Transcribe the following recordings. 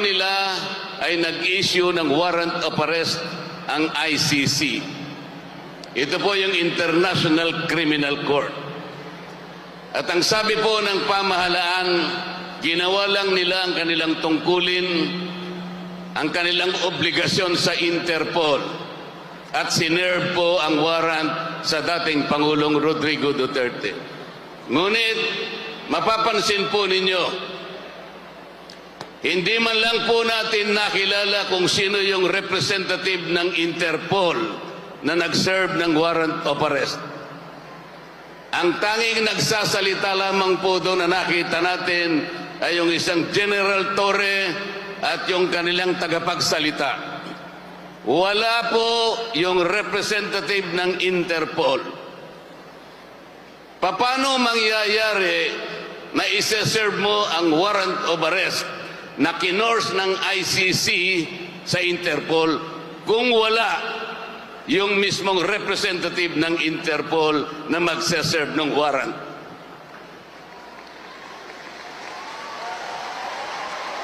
nila ay nag-issue ng warrant of arrest ang ICC. Ito po yung International Criminal Court. At ang sabi po ng pamahalaan, ginawa lang nila ang kanilang tungkulin, ang kanilang obligasyon sa Interpol. At sinerve po ang warrant sa dating Pangulong Rodrigo Duterte. Ngunit, mapapansin po ninyo, hindi man lang po natin nakilala kung sino yung representative ng Interpol na nag-serve ng warrant of arrest. Ang tanging nagsasalita lamang po doon na nakita natin ay yung isang General Torre at yung kanilang tagapagsalita. Wala po yung representative ng Interpol. Paano mangyayari na isa-serve mo ang warrant of arrest na kinors ng ICC sa Interpol kung wala yung mismong representative ng Interpol na magsaserve ng warrant.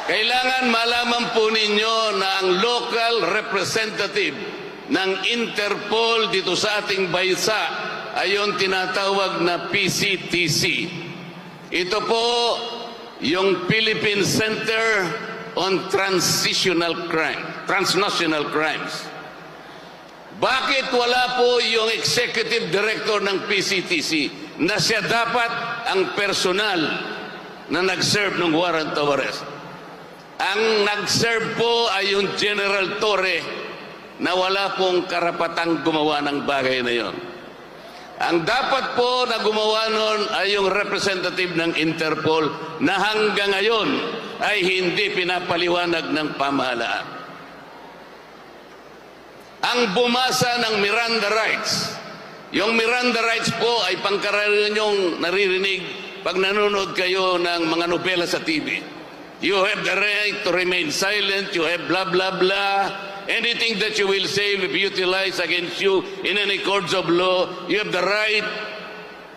Kailangan malaman po ninyo na ang local representative ng Interpol dito sa ating bansa ay yung tinatawag na PCTC. Ito po yung Philippine Center on Transitional Crime, Transnational Crimes. Bakit wala po yung executive director ng PCTC na siya dapat ang personal na nag-serve ng warrant of arrest? Ang nag-serve po ay yung General Torre na wala pong karapatang gumawa ng bagay na yon. Ang dapat po na gumawa nun ay yung representative ng Interpol na hanggang ngayon ay hindi pinapaliwanag ng pamahalaan. Ang bumasa ng Miranda Rights, yung Miranda Rights po ay pangkaraniwan yung naririnig pag nanonood kayo ng mga nobela sa TV. You have the right to remain silent, you have blah blah blah. Anything that you will say will be utilized against you in any courts of law. You have the right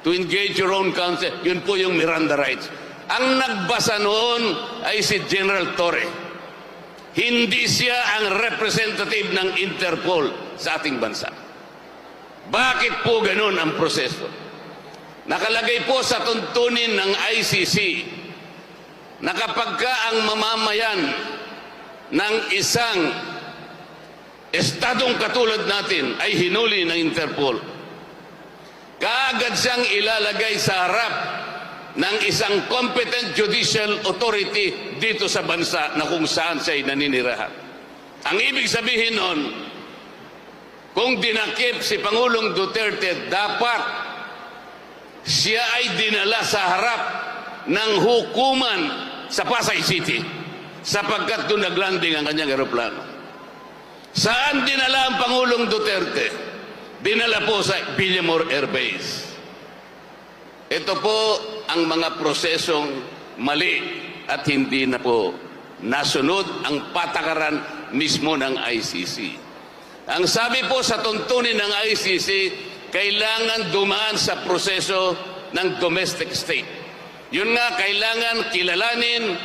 to engage your own counsel. Yun po yung Miranda rights. Ang nagbasa noon ay si General Torre. Hindi siya ang representative ng Interpol sa ating bansa. Bakit po ganun ang proseso? Nakalagay po sa tuntunin ng ICC na kapag ka ang mamamayan ng isang estadong katulad natin ay hinuli ng Interpol, kaagad siyang ilalagay sa harap ng isang competent judicial authority dito sa bansa na kung saan siya ay naninirahan. Ang ibig sabihin nun, kung dinakip si Pangulong Duterte, dapat siya ay dinala sa harap ng hukuman sa Pasay City sapagkat doon naglanding ang kanyang eroplano. Saan dinala ang Pangulong Duterte? Dinala po sa Villamor Air Base. Ito po ang mga prosesong mali at hindi na po nasunod ang patakaran mismo ng ICC. Ang sabi po sa tuntunin ng ICC, kailangan dumaan sa proseso ng domestic state. Yun nga, kailangan kilalanin,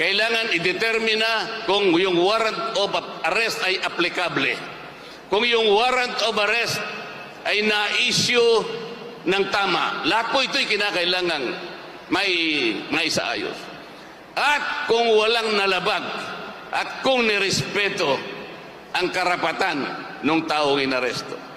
kailangan idetermina kung yung warrant of arrest ay applicable. Kung yung warrant of arrest ay na-issue ng tama. Lahat po ito'y kinakailangan may, may saayos. At kung walang nalabag at kung nirespeto ang karapatan ng taong inaresto.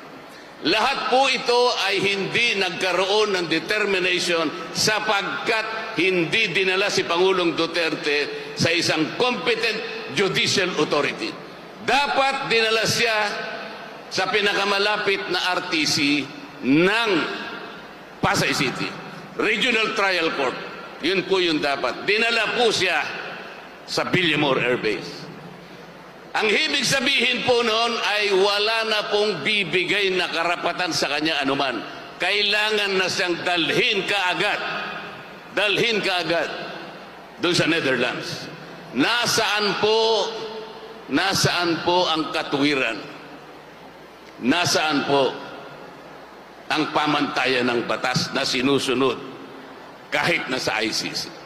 Lahat po ito ay hindi nagkaroon ng determination sapagkat hindi dinala si Pangulong Duterte sa isang competent judicial authority. Dapat dinala siya sa pinakamalapit na RTC ng Pasay City. Regional Trial Court. Yun po yung dapat. Dinala po siya sa Villamor Air Base. Ang ibig sabihin po noon ay wala na pong bibigay na karapatan sa kanya anuman. Kailangan na siyang dalhin kaagad. Dalhin kaagad doon sa Netherlands. Nasaan po, nasaan po ang katuwiran? Nasaan po ang pamantayan ng batas na sinusunod kahit na sa ICC?